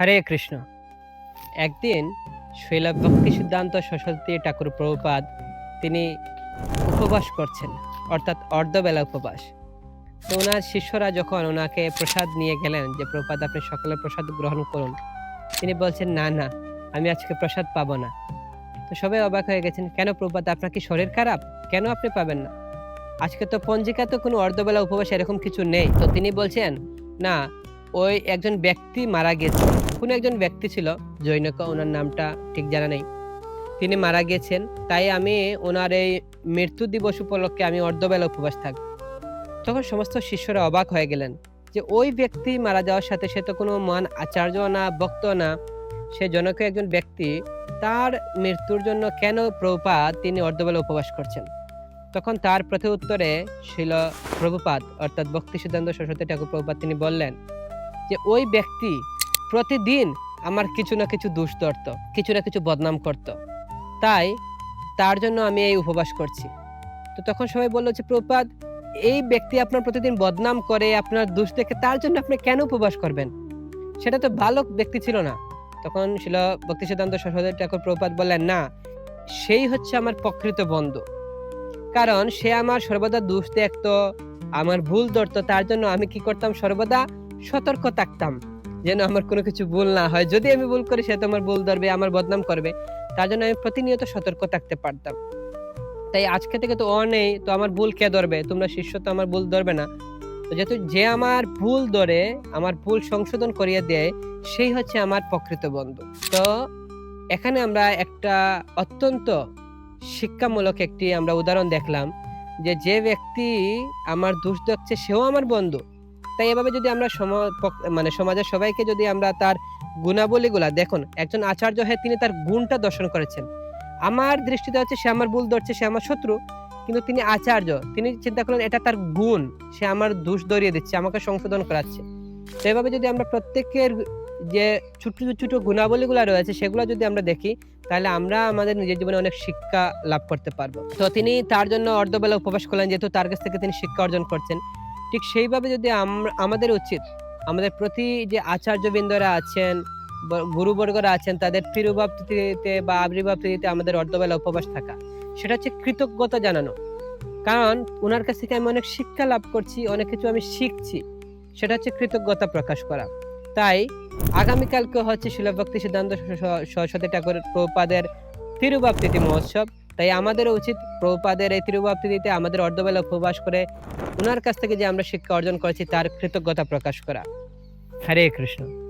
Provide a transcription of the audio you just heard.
হরে কৃষ্ণ। একদিন শৈলা ভক্তি সিদ্ধান্ত সরস্বতী ঠাকুর প্রভুপাদ তিনি উপবাস করছেন, অর্থাৎ অর্ধবেলা উপবাস। তো ওনার শিষ্যরা যখন ওনাকে প্রসাদ নিয়ে গেলেন যে, প্রভুপাদ, আপনি সকলের প্রসাদ গ্রহণ করুন। তিনি বলছেন, না না, আমি আজকে প্রসাদ পাবো না। তো সবাই অবাক হয়ে গেছেন, কেন প্রভুপাদ, আপনার কি শরীর খারাপ? কেন আপনি পাবেন না? আজকে তো পঞ্জিকা তো কোনো অর্ধবেলা উপবাস এরকম কিছু নেই। তো তিনি বলছেন, না, ওই একজন ব্যক্তি মারা গেছে। কোনো একজন ব্যক্তি ছিল, জৈনক, ওনার নামটা ঠিক জানা নেই। তিনি মারা গেছেন, তাই আমি ওনার এই মৃত্যু দিবস উপলক্ষে আমি অর্ধবেলা উপবাস থাকব তখন সমস্ত শিষ্যরা অবাক হয়ে গেলেন যে ওই ব্যক্তি মারা যাওয়ার সাথে সে তো কোনো মান আচার্য না, ভক্ত না, সে জনক একজন ব্যক্তি, তার মৃত্যুর জন্য কেন প্রভুপাদ তিনি অর্ধবেলা উপবাস করছেন? তখন তার প্রতি উত্তরে ছিল প্রভুপাদ, অর্থাৎ ভক্তি সিদ্ধান্ত সরস্বতী ঠাকুর প্রভুপাদ তিনি বললেন যে ওই ব্যক্তি প্রতিদিন আমার কিছু না কিছু দোষ ধরত, কিছু না কিছু বদনাম করত। তাই তার জন্য আমি এই উপবাস করছি। তো তখন সবাই বলল যে প্রপাদ এই ব্যক্তি আপনার প্রতিদিন বদনাম করে, আপনার দোষ দেখে তার জন্য আপনি কেন উপবাস করবেন? সেটা তো ভালো ব্যক্তি ছিল না। তখন ছিল ভক্তি সিদ্ধান্ত সরস্বতী ঠাকুর প্রপাত বললেন, না, সেই হচ্ছে আমার প্রকৃত বন্ধু। কারণ সে আমার সর্বদা দোষ দেখতো, আমার ভুল ধরতো, তার জন্য আমি কি করতাম? সর্বদা সতর্ক থাকতাম। যেন আমার কোনো কিছু ভুল না হয়। যদি আমি ভুল করি, সে তো আমার ভুল ধরবে, আমার বদনাম করবে। তার জন্য আমি প্রতিনিয়ত সতর্ক থাকতে পারতাম। তাই আজকে থেকে তো ও নেই, তো আমার ভুল কে ধরবে? তোমরা শিষ্য তো আমার ভুল ধরবে না। যেহেতু যে আমার ভুল ধরে, আমার ভুল সংশোধন করিয়ে দেয়, সেই হচ্ছে আমার প্রকৃত বন্ধু। তো এখানে আমরা একটা অত্যন্ত শিক্ষামূলক একটি আমরা উদাহরণ দেখলাম যে যে ব্যক্তি আমার দোষ দেখছে সেও আমার বন্ধু। তাই এভাবে যদি আমরা মানে সমাজের সবাইকে যদি আমরা তার গুণাবলীগুলা, দেখুন, একজন আচার্য হয়ে তিনি তার গুণটা দর্শন করেছেন। আমার দৃষ্টিতে হচ্ছে সে আমার ভুল ধরছে, সে আমার শত্রু, কিন্তু তিনি আচার্য। তিনি চিন্তা করলেন, এটা তার গুণ, সে আমার দোষ ধরিয়ে দিচ্ছে, আমাকে সংশোধন করাচ্ছে। তো এভাবে যদি আমরা প্রত্যেকের যে ছোট ছোট গুণাবলীগুলো রয়েছে, সেগুলো যদি আমরা দেখি, তাহলে আমরা আমাদের নিজের জীবনে অনেক শিক্ষা লাভ করতে পারব। তো তিনি তার জন্য অর্ধবেলা উপবাস করলেন, যেহেতু তার কাছ থেকে তিনি শিক্ষা অর্জন করছেন। ঠিক সেইভাবে যদি আমাদের উচিত, আমাদের প্রতি যে আচার্যবৃন্দরা আছেন গুরুবর্গরা আছেন, তাদের তিরুভাব তিথিতে বা আবির্ভাব তিথিতে আমাদের অর্ধবেলা উপবাস থাকা, সেটা হচ্ছে কৃতজ্ঞতা জানানো। কারণ ওনার কাছ থেকে আমি অনেক শিক্ষা লাভ করছি, অনেক কিছু আমি শিখছি, সেটা হচ্ছে কৃতজ্ঞতা প্রকাশ করা। তাই আগামীকালকে হচ্ছে শিলভক্তি সিদ্ধান্ত সরস্বতী ঠাকুর প্রপাদের তিরুভাব তিথি মহোৎসব তাই আমাদের উচিত প্রপাদের এই তিরুভাব দিতে আমাদের অর্ধবেলা উপবাস করে ওনার কাছ থেকে যে আমরা শিক্ষা অর্জন করেছি, তার কৃতজ্ঞতা প্রকাশ করা। হরে কৃষ্ণ।